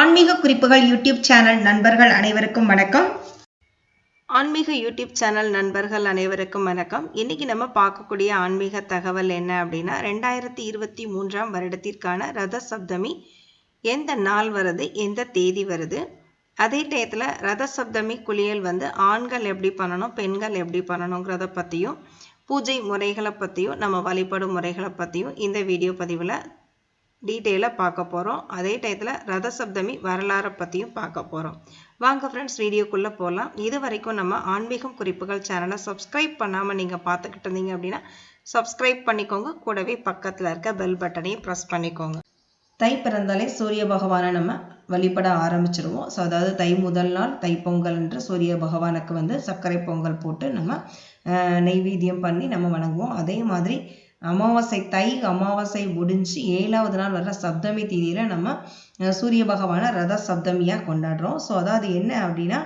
ஆன்மீக குறிப்புகள் YouTube channel நண்பர்கள் அனைவருக்கும் வணக்கம். ஆன்மீக யூடியூப் சேனல் நண்பர்கள் அனைவருக்கும் வணக்கம். இன்னைக்கு நம்ம பார்க்கக்கூடிய ஆன்மீக தகவல் என்ன அப்படின்னா ரெண்டாயிரத்தி இருபத்தி மூன்றாம் வருடத்திற்கான ரத சப்தமி எந்த நாள் வருது எந்த தேதி வருது? அதே டயத்தில் ரத சப்தமி குளியல் வந்து ஆண்கள் எப்படி பண்ணணும் பெண்கள் எப்படி பண்ணணுங்கிறத பற்றியும் பூஜை முறைகளை பற்றியும் நம்ம வழிபடும் முறைகளை பற்றியும் இந்த வீடியோ பதிவில் டீட்டெயிலாக பார்க்க போகிறோம் அதே டயத்தில் ரத சப்தமி வரலாறை பற்றியும் பார்க்க போகிறோம் வாங்க ஃப்ரெண்ட்ஸ் வீடியோக்குள்ளே போகலாம் இது வரைக்கும் நம்ம ஆன்மீகம் குறிப்புகள் சேனலை சப்ஸ்கிரைப் பண்ணாமல் நீங்கள் பார்த்துக்கிட்டு இருந்தீங்க அப்படின்னா சப்ஸ்கிரைப் பண்ணிக்கோங்க. கூடவே பக்கத்தில் இருக்க பெல் பட்டனையும் ப்ரெஸ் பண்ணிக்கோங்க. தை பிறந்தாலே சூரிய பகவானை நம்ம வழிபட ஆரம்பிச்சிருவோம். ஸோ அதாவது தை முதல் நாள் தை பொங்கல் என்று சூரிய பகவானுக்கு வந்து சர்க்கரை பொங்கல் போட்டு நம்ம நெய்வேத்தியம் பண்ணி நம்ம வணங்குவோம். அதே மாதிரி அமாவாசை தை அமாவாசை முடிஞ்சு ஏழாவது நாள் வர்ற சப்தமி தேதியில் நம்ம சூரிய பகவானை ரத சப்தமியாக கொண்டாடுறோம். ஸோ அதாவது என்ன அப்படின்னா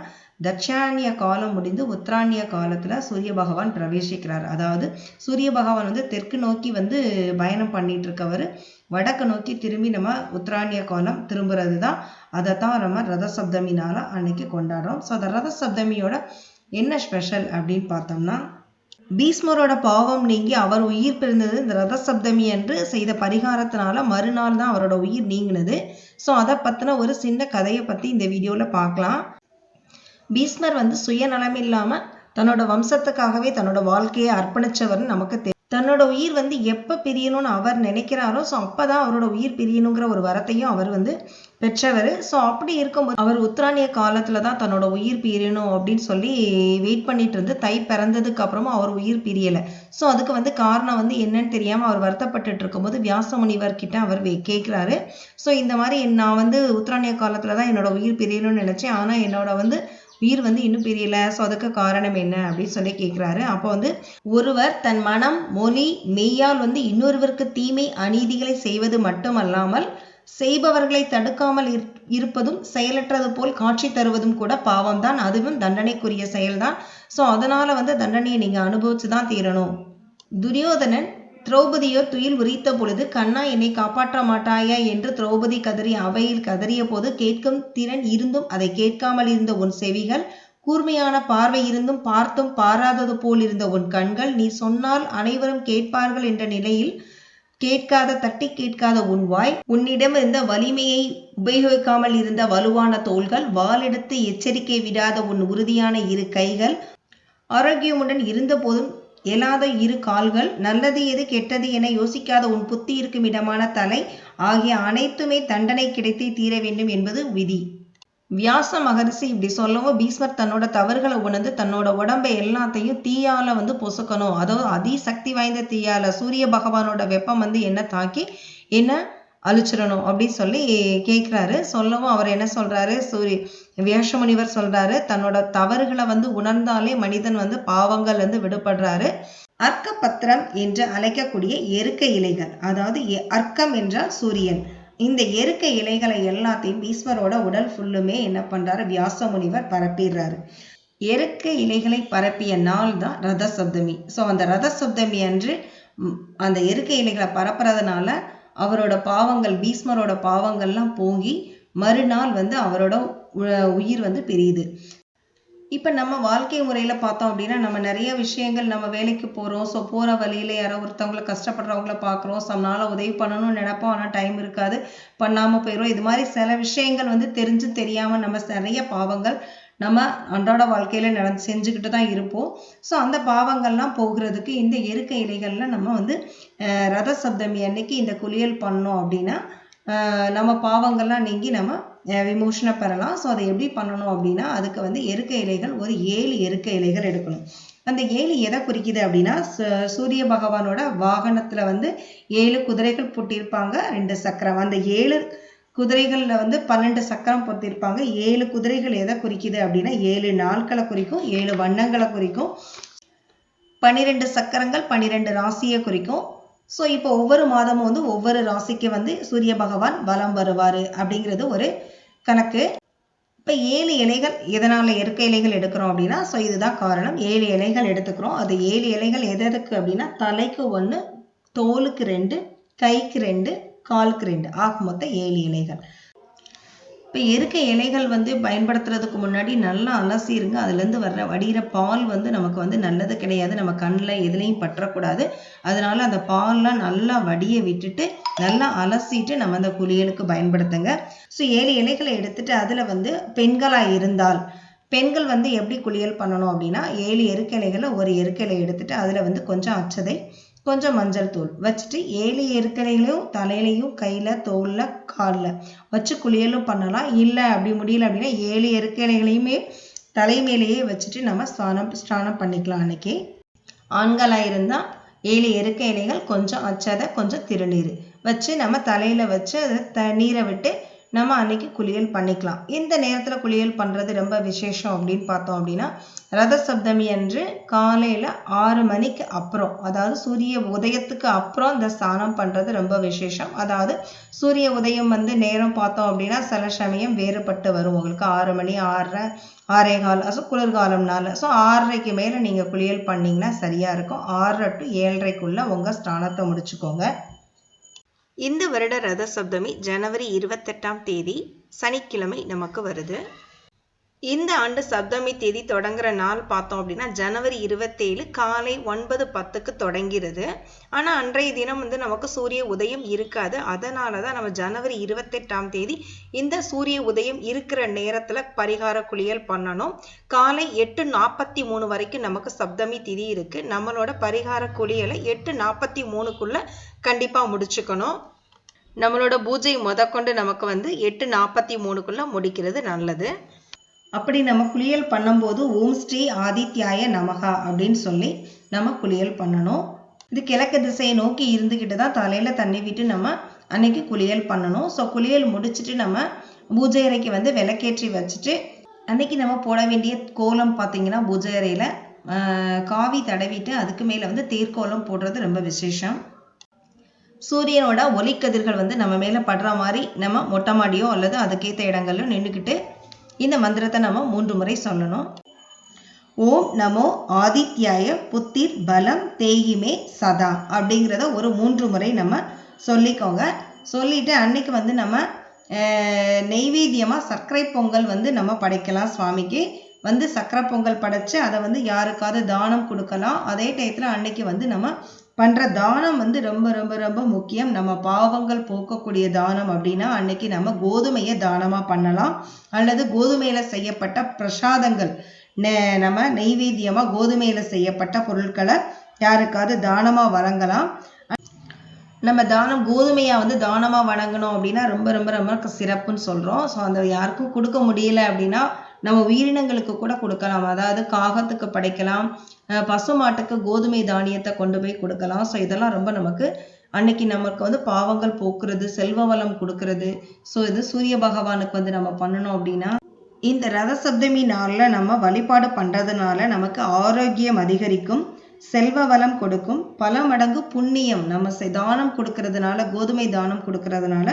தட்சாணிய காலம் முடிந்து உத்தராணிய காலத்தில் சூரிய பகவான் பிரவேசிக்கிறார். அதாவது சூரிய பகவான் வந்து தெற்கு நோக்கி வந்து பயணம் பண்ணிட்டு இருக்கவர் வடக்கு நோக்கி திரும்பி நம்ம உத்தராணிய காலம் திரும்புறது தான் அதை தான் நம்ம ரத சப்தமினால அன்னைக்கு கொண்டாடுறோம். ஸோ அந்த ரத சப்தமியோட என்ன ஸ்பெஷல் அப்படின்னு பார்த்தோம்னா பீஸ்மரோட பாவம் நீங்கி அவர் உயிர் பிறந்தது இந்த ரத சப்தமி என்று செய்த பரிகாரத்தினால மறுநாள் தான் அவரோட உயிர் நீங்கினது. ஸோ அதை பத்தின ஒரு சின்ன கதையை பத்தி இந்த வீடியோல பார்க்கலாம். பீஸ்மர் வந்து சுயநலம் இல்லாமல் தன்னோட வம்சத்துக்காகவே தன்னோட வாழ்க்கையை அர்ப்பணிச்சவர்னு நமக்கு தெரியும் தன்னோட உயிர் வந்து எப்போ பிரியணும்னு அவர் நினைக்கிறாரோ ஸோ அப்போ தான் அவரோட உயிர் பிரியணுங்கிற ஒரு வரத்தையும் அவர் வந்து பெற்றவர். ஸோ அப்படி இருக்கும்போது அவர் உத்தராணிய காலத்தில் தான் தன்னோட உயிர் பிரியணும் அப்படின்னு சொல்லி வெயிட் பண்ணிட்டு இருந்து தை பிறந்ததுக்கு அப்புறமா அவர் உயிர் பிரியலை. ஸோ அதுக்கு வந்து காரணம் வந்து என்னன்னு தெரியாமல் அவர் வருத்தப்பட்டுட்டு இருக்கும்போது வியாச முனிவர் கிட்ட அவர் வே- ஸோ இந்த மாதிரி நான் வந்து உத்தராணிய காலத்தில் தான் என்னோட உயிர் பிரியணும்னு நினச்சேன். ஆனால் என்னோட வந்து உயிர் வந்து இன்னும் பிரியல ஸோ அதுக்கு காரணம் என்ன அப்படின்னு சொல்லி கேட்குறாரு அப்போ வந்து ஒருவர் தன் மனம் மொழி மெய்யால் வந்து இன்னொருவருக்கு தீமை அநீதிகளை செய்வது மட்டுமல்லாமல் செய்பவர்களை தடுக்காமல் இரு- இருப்பதும் செயலற்றது போல் காட்சி தருவதும் கூட பாவம் தான் அதுவும் தண்டனைக்குரிய செயல்தான். ஸோ அதனால வந்து தண்டனையை நீங்கள் அனுபவிச்சு தான் தீரணும். துரியோதனன் திரௌபதியோ துயில் உரித்த பொழுது கண்ணா என்னை காப்பாற்ற மாட்டாயா? என்று திரௌபதி கதறி அவையில் கதறிய போது கேட்கும் திறன் இருந்தும் அதை கேட்காமல் இருந்த உன் செவிகள் கூர்மையான பார்வை இருந்தும் பார்த்தும் பாராதது போல் இருந்த உன் கண்கள் நீ சொன்னால் அனைவரும் கேட்பார்கள் என்ற நிலையில் கேட்காத தட்டி கேட்காத உன் வாய் உன்னிடம் இருந்த வலிமையை உபயோகிக்காமல் இருந்த வலுவான தோள்கள் வாளெடுத்து எச்சரிக்கை விடாத உன் உறுதியான இரு கைகள் ஆரோக்கியமுடன் இருந்தபோதும் எழாத இரு கால்கள் நல்லது எது கெட்டது என யோசிக்காத உன் புத்தி இருக்கும் இடமான தலை ஆகிய அனைத்துமே தண்டனை கிடைத்தே தீர வேண்டும் என்பது விதி. வியாச மகரிஷி இப்படி சொல்லவும் பீஸ்மர் தன்னோட தவறுகளை உணர்ந்து தன்னோட உடம்பை எல்லாத்தையும் தீயால வந்து பொசுக்கணும். அதாவது அதிசக்தி வாய்ந்த தீயால சூரிய பகவானோட வெப்பம் வந்து என்ன தாக்கி என்ன அழிச்சிடணும் அப்படின்னு சொல்லி கேட்குறாரு சொல்லவும் அவர் என்ன சொல்கிறாரு சூரிய வியாஷமுனிவர் சொல்கிறாரு தன்னோட தவறுகளை வந்து உணர்ந்தாலே மனிதன் வந்து பாவங்கள் வந்து விடுபடுறாரு. அர்க்கபத்திரம் என்று அழைக்கக்கூடிய எருக்க இலைகள் அதாவது எ- அர்க்கம் என்றால் சூரியன். இந்த எருக்க இலைகளை எல்லாத்தையும் ஈஸ்வரோட உடல் ஃபுல்லுமே என்ன பண்ணுறாரு வியாச முனிவர் பரப்பிடுறாரு. எருக்க இலைகளை பரப்பிய நாள் தான் ரத சப்தமி ஸோ அந்த ரத சப்தமி அன்று அந்த எருக்க இலைகளை பரப்புறதுனால அவரோட பாவங்கள் பீஸ்மரோட பாவங்கள்லாம் போங்கி மறுநாள் வந்து அவரோட உயிர் வந்து பிரியுது. இப்போ நம்ம வாழ்க்கை முறையில் பார்த்தோம் அப்படின்னா நம்ம நிறைய விஷயங்கள் நம்ம வேலைக்கு போகிறோம் ஸோ போகிற வழியில் யாரோ ஒருத்தவங்கள கஷ்டப்படுறவங்கள பார்க்குறோம். சம்னால உதவி பண்ணணும்னு நினைப்போம். ஆனால் டைம் இருக்காது. பண்ணாமல் போயிடும் இது மாதிரி சில விஷயங்கள் வந்து தெரிஞ்சு தெரியாமல் நம்ம நிறைய பாவங்கள் நம்ம அன்றாட வாழ்க்கையில் நடந்து செஞ்சுக்கிட்டு தான் இருப்போம். ஸோ அந்த பாவங்கள்லாம் போகிறதுக்கு இந்த எருக்க இலைகளில் நம்ம வந்து ரத சப்தமி அன்னைக்கு இந்த குளியல் பண்ணோம் அப்படின்னா நம்ம பாவங்கள்லாம் நீங்கி நம்ம விமோஷனை பெறலாம். ஸோ அதை எப்படி பண்ணணும் அப்படின்னா அதுக்கு வந்து எருக்க இலைகள் ஒரு ஏழு எருக்க இலைகள் எடுக்கணும். அந்த ஏழு எதை குறிக்குது அப்படின்னா சூரிய பகவானோட வாகனத்தில் வந்து ஏழு குதிரைகள் பூட்டியிருப்பாங்க ரெண்டு சக்கரம். அந்த ஏழு குதிரைகளில் வந்து பன்னெண்டு சக்கரம் பொறுத்திருப்பாங்க ஏழு குதிரைகள் எதை குறிக்குது அப்படின்னா ஏழு நாட்களை குறிக்கும் ஏழு வண்ணங்களை குறிக்கும். பன்னிரெண்டு சக்கரங்கள் பன்னிரெண்டு ராசியை குறிக்கும். ஸோ இப்போ ஒவ்வொரு மாதமும் வந்து ஒவ்வொரு ராசிக்கு வந்து சூரிய பகவான் வலம் வருவார் அப்படிங்கிறது ஒரு கணக்கு. இப்போ ஏழு இலைகள் எதனால் இயற்கை இலைகள் எடுக்கிறோம் அப்படின்னா ஸோ இதுதான் காரணம். ஏழு இலைகள் எடுத்துக்கிறோம். அது ஏழு இலைகள் எதற்கு அப்படின்னா தலைக்கு ஒன்று தோலுக்கு ரெண்டு கைக்கு ரெண்டு காலுக்கு ரெண்டு ஆக மொத்தம் ஏழு இலைகள் இப்போ இருக்க இலைகள் வந்து பயன்படுத்துறதுக்கு முன்னாடி நல்லா அலசிருங்க அதுலேருந்து வர்ற வடிகிற பால் வந்து நமக்கு வந்து நல்லது கிடையாது. நம்ம கண்ணில் எதுலேயும் பற்றக்கூடாது. அதனால அந்த பால்லாம் நல்லா வடிய விட்டுட்டு நல்லா அலசிட்டு நம்ம அந்த குளியலுக்கு பயன்படுத்துங்க. ஸோ ஏழு இலைகளை எடுத்துட்டு அதில் வந்து பெண்களாக இருந்தால் பெண்கள் வந்து எப்படி குளியல் பண்ணணும் அப்படின்னா ஏழு எருக்கிளைகளை ஒரு எருக்கிளை எடுத்துட்டு அதில் வந்து கொஞ்சம் அச்சதை கொஞ்சம் மஞ்சள் தூள் வச்சுட்டு ஏழு எருக்கிளைகளையும் தலையிலையும் கையில் தோலில் காலில் வச்சு குளியலும் பண்ணலாம். இல்லை அப்படி முடியல அப்படின்னா ஏழு எருக்கிளைகளையுமே தலை மேலேயே வச்சுட்டு நம்ம ஸ்நானம் ஸ்நானம் பண்ணிக்கலாம் அன்னைக்கு. ஆண்களாக இருந்தால் ஏழு எருக்க இலைகள் கொஞ்சம் அச்சதை கொஞ்சம் திருநீர் வச்சு நம்ம தலையில் வச்சு அதை தண்ணீரை விட்டு நம்ம அன்னைக்கு குளியல் பண்ணிக்கலாம். இந்த நேரத்தில் குளியல் பண்ணுறது ரொம்ப விசேஷம் அப்படின்னு பார்த்தோம் அப்படின்னா ரத சப்தமி அன்று காலையில் ஆறு மணிக்கு அப்புறம் அதாவது சூரிய உதயத்துக்கு அப்புறம் இந்த ஸ்நானம் பண்ணுறது ரொம்ப விசேஷம். அதாவது சூரிய உதயம் வந்து நேரம் பார்த்தோம் அப்படின்னா சில சமயம் வேறுபட்டு வரும். உங்களுக்கு ஆறு மணி ஆறரை ஆறே கால் ஸோ குளிர்காலம்னால ஸோ ஆறரைக்கு மேலே நீங்கள் குளியல் பண்ணிங்கன்னா சரியாக இருக்கும். ஆறரை டு ஏழரைக்குள்ளே உங்கள் ஸ்நானத்தை முடிச்சுக்கோங்க. இந்த வருட ரத சப்தமி ஜனவரி இருபத்தெட்டாம் தேதி சனிக்கிழமை நமக்கு வருது. இந்த ஆண்டு சப்தமி தேதி தொடங்குற நாள் பார்த்தோம் அப்படின்னா ஜனவரி இருபத்தேழு காலை ஒன்பது பத்துக்கு தொடங்கிறது. ஆனால் அன்றைய தினம் வந்து நமக்கு சூரிய உதயம் இருக்காது. அதனால தான் நம்ம ஜனவரி இருபத்தெட்டாம் தேதி இந்த சூரிய உதயம் இருக்கிற நேரத்தில் பரிகார குளியல் பண்ணணும். காலை எட்டு நாற்பத்தி மூணு வரைக்கும் நமக்கு சப்தமி திதி இருக்கு. நம்மளோட பரிகார குளியலை எட்டு நாற்பத்தி மூணுக்குள்ள கண்டிப்பாக முடிச்சுக்கணும். நம்மளோட பூஜை முதற்கொண்டு நமக்கு வந்து எட்டு நாற்பத்தி மூணுக்குள்ளே முடிக்கிறது நல்லது. அப்படி நம்ம குளியல் பண்ணும்போது ஓம் ஸ்ரீ ஆதித்யாய நமகா அப்படின்னு சொல்லி நம்ம குளியல் பண்ணணும். இது கிழக்கு திசையை நோக்கி இருந்துக்கிட்டு தான் தலையில் தண்ணி விட்டு நம்ம அன்னைக்கு குளியல் பண்ணணும். ஸோ குளியல் முடிச்சுட்டு நம்ம பூஜை அறைக்கு வந்து விளக்கேற்றி வச்சுட்டு அன்னைக்கு நம்ம போட வேண்டிய கோலம் பார்த்தீங்கன்னா பூஜை அறையில் காவி தடவிட்டு அதுக்கு மேலே வந்து தேர்க்கோலம் போடுறது ரொம்ப விசேஷம். சூரியனோட ஒளிக்கதிர்கள் வந்து நம்ம மேலே படுற மாதிரி நம்ம மொட்டை மாடியோ அல்லது அதுக்கேற்ற இடங்களிலும் நின்றுக்கிட்டு இந்த மந்திரத்தை நம்ம மூன்று முறை சொல்லணும். ஓம் நமோ ஆதித்யாய புத்திர் பலம் தேகிமே சதா அப்படிங்கிறத ஒரு மூன்று முறை நம்ம சொல்லிக்கோங்க. சொல்லிட்டு அன்னைக்கு வந்து நம்ம நெய்வேத்தியமாக சர்க்கரை பொங்கல் வந்து நம்ம படைக்கலாம் சுவாமிக்கு. வந்து சக்கரை பொங்கல் படைச்சு அதை வந்து யாருக்காவது தானம் கொடுக்கலாம். அதே டயத்தில் அன்னைக்கு வந்து நம்ம பண்ணுற தானம் வந்து ரொம்ப ரொம்ப ரொம்ப முக்கியம். நம்ம பாவங்கள் போக்கக்கூடிய தானம் அப்படின்னா அன்னைக்கு நம்ம கோதுமையை தானமாக பண்ணலாம். அல்லது கோதுமையில் செய்யப்பட்ட பிரசாதங்கள் நெ- நம்ம நெய்வேத்தியமாக கோதுமையில் செய்யப்பட்ட பொருட்களை யாருக்காவது தானமாக வழங்கலாம். நம்ம தானம் கோதுமையாக வந்து தானமாக வழங்கணும் அப்படின்னா ரொம்ப ரொம்ப ரொம்ப சிறப்புன்னு சொல்கிறோம் ஸோ அந்த யாருக்கும் கொடுக்க முடியல அப்படின்னா நம்ம உயிரினங்களுக்கு கூட கொடுக்கலாம். அதாவது காகத்துக்கு படைக்கலாம் அஹ் பசுமாட்டுக்கு கோதுமை தானியத்தை கொண்டு போய் கொடுக்கலாம். ஸோ இதெல்லாம் ரொம்ப நமக்கு அன்னைக்கு நமக்கு வந்து பாவங்கள் போக்குறது செல்வ வளம் கொடுக்கறது. ஸோ இது சூரிய பகவானுக்கு வந்து நம்ம பண்ணணும் அப்படின்னா இந்த ரத சப்தமி நாளில் நம்ம வழிபாடு பண்ணுறதுனால நமக்கு ஆரோக்கியம் அதிகரிக்கும் செல்வ வளம் கொடுக்கும். பல மடங்கு புண்ணியம் நம்ம செ- தானம் கொடுக்கறதுனால கோதுமை தானம் கொடுக்கறதுனால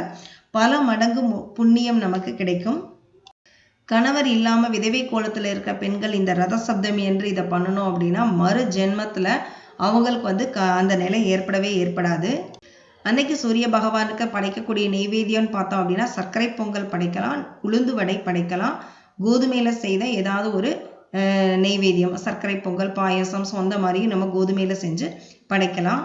பல மடங்கு மு- புண்ணியம் நமக்கு கிடைக்கும். கணவர் இல்லாமல் விதவை கோலத்தில் இருக்க பெண்கள் இந்த ரத சப்தமி என்று இதை பண்ணணும் அப்படின்னா மறு ஜென்மத்தில் அவங்களுக்கு வந்து க அந்த நிலை ஏற்படவே ஏற்படாது. அன்னைக்கு சூரிய பகவானுக்கு படைக்கக்கூடிய நெய்வேத்தியம்னு பார்த்தோம் அப்படின்னா சர்க்கரை பொங்கல் படைக்கலாம் உளுந்து வடை படைக்கலாம் கோதுமையில் செய்த ஏதாவது ஒரு நெய்வேத்தியம் சர்க்கரை பொங்கல் பாயசம் சொந்த மாதிரியும் மாதிரி நம்ம கோதுமையில் செஞ்சு படைக்கலாம்.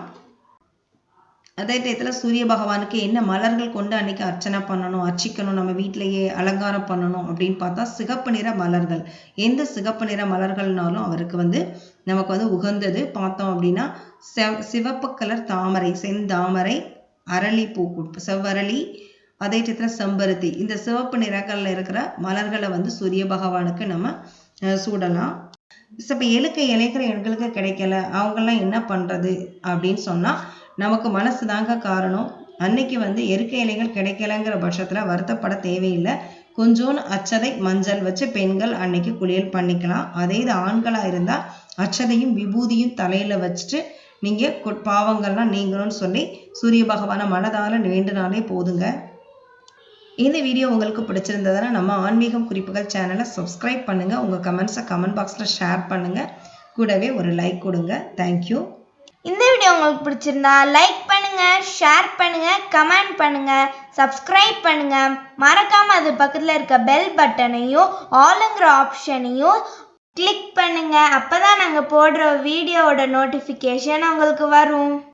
அதே டயத்தில் சூரிய பகவானுக்கு என்ன மலர்கள் கொண்டு அன்னைக்கு அர்ச்சனை பண்ணணும் அர்ச்சிக்கணும் நம்ம வீட்டிலேயே அலங்காரம் பண்ணணும் அப்படின்னு பார்த்தா சிகப்பு நிற மலர்கள். எந்த சிகப்பு நிற மலர்கள்னாலும் அவருக்கு வந்து நமக்கு வந்து உகந்தது. பார்த்தோம் அப்படின்னா செவ் சிவப்பு கலர் தாமரை செந்தாமரை அரளி பூ செவ்வரளி அதே டயத்தில் செம்பருத்தி. இந்த சிவப்பு நிறங்களில் இருக்கிற மலர்களை வந்து சூரிய பகவானுக்கு நம்ம சூடலாம். இப்போ எழுக்க இலைக்கிற எண்களுக்கு கிடைக்கல. அவங்கெல்லாம் என்ன பண்ணுறது அப்படின்னு சொன்னால் நமக்கு மனசு தாங்க காரணம். அன்னைக்கு வந்து எருக்க இலைகள் கிடைக்கலங்கிற பட்சத்தில் வருத்தப்பட தேவையில்லை. கொஞ்சோண்டு அச்சதை மஞ்சள் வச்சு பெண்கள் அன்னைக்கு குளியல் பண்ணிக்கலாம். அதே இது ஆண்களாக இருந்தால் அச்சதையும் விபூதியும் தலையில் வச்சுட்டு நீங்கள் பாவங்கள்லாம் நீங்கணும்னு சொல்லி சூரிய பகவானை மனதால் வேண்டுனாலே போதுங்க. இந்த வீடியோ உங்களுக்கு பிடிச்சிருந்ததுன்னா நம்ம ஆன்மீகம் குறிப்புகள் சேனலை சப்ஸ்கிரைப் பண்ணுங்கள் உங்கள் கமெண்ட்ஸை கமெண்ட் பாக்ஸில் ஷேர் பண்ணுங்கள் கூடவே ஒரு லைக் கொடுங்க. தேங்க்யூ. இந்த வீடியோ உங்களுக்கு பிடிச்சிருந்தா லைக் பண்ணுங்க ஷேர் பண்ணுங்க கமெண்ட் பண்ணுங்க சப்ஸ்கிரைப் பண்ணுங்க. மறக்காம அது பக்கத்தில் இருக்க பெல் பட்டனையும் ஆளுங்கிற ஆப்ஷனையும் கிளிக் பண்ணுங்க. அப்பதான் நாங்கள் போடுற வீடியோவோட நோட்டிஃபிகேஷன் உங்களுக்கு வரும்.